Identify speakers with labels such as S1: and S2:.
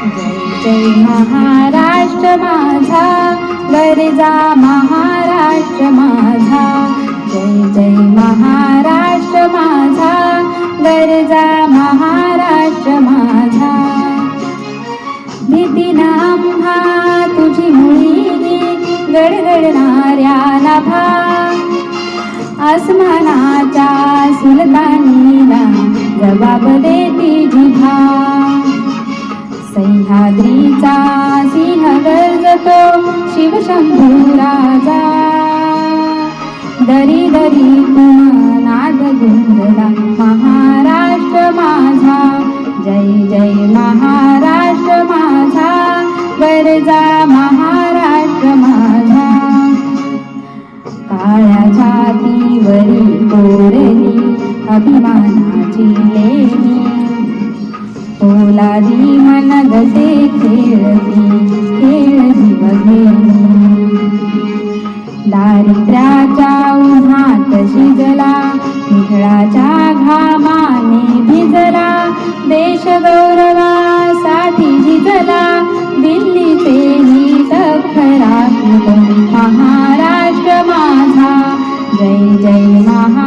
S1: जय जय महाराष्ट्र माझा गरजा महाराष्ट्र माझा. जय जय महाराष्ट्र माझा गरजा महाराष्ट्र माझा. भीतीना आम्हा तुझी मुळी गडगडणाऱ्या नाभा. आसमानाच्या सुलतानीला जबाब देती जिभा. सिंहाद्रीचा सिंह गर्जतो शिवशंभू राजा. दरी दरी नाद गुंजला महाराष्ट्र माझा. जय जय महाराष्ट्र माझा. गरजा महाराष्ट्र माझा. काळ्या छातीवरी कोरली अभिमान माझी मन गसे खेळती खेळती दारिद्र्याच्या उन्हात शिजला मिठळाच्या घामाने भिजला. देश गौरवासाठी झिजला दिल्लीचे नीत खरा महाराष्ट्र माझा. जय जय महा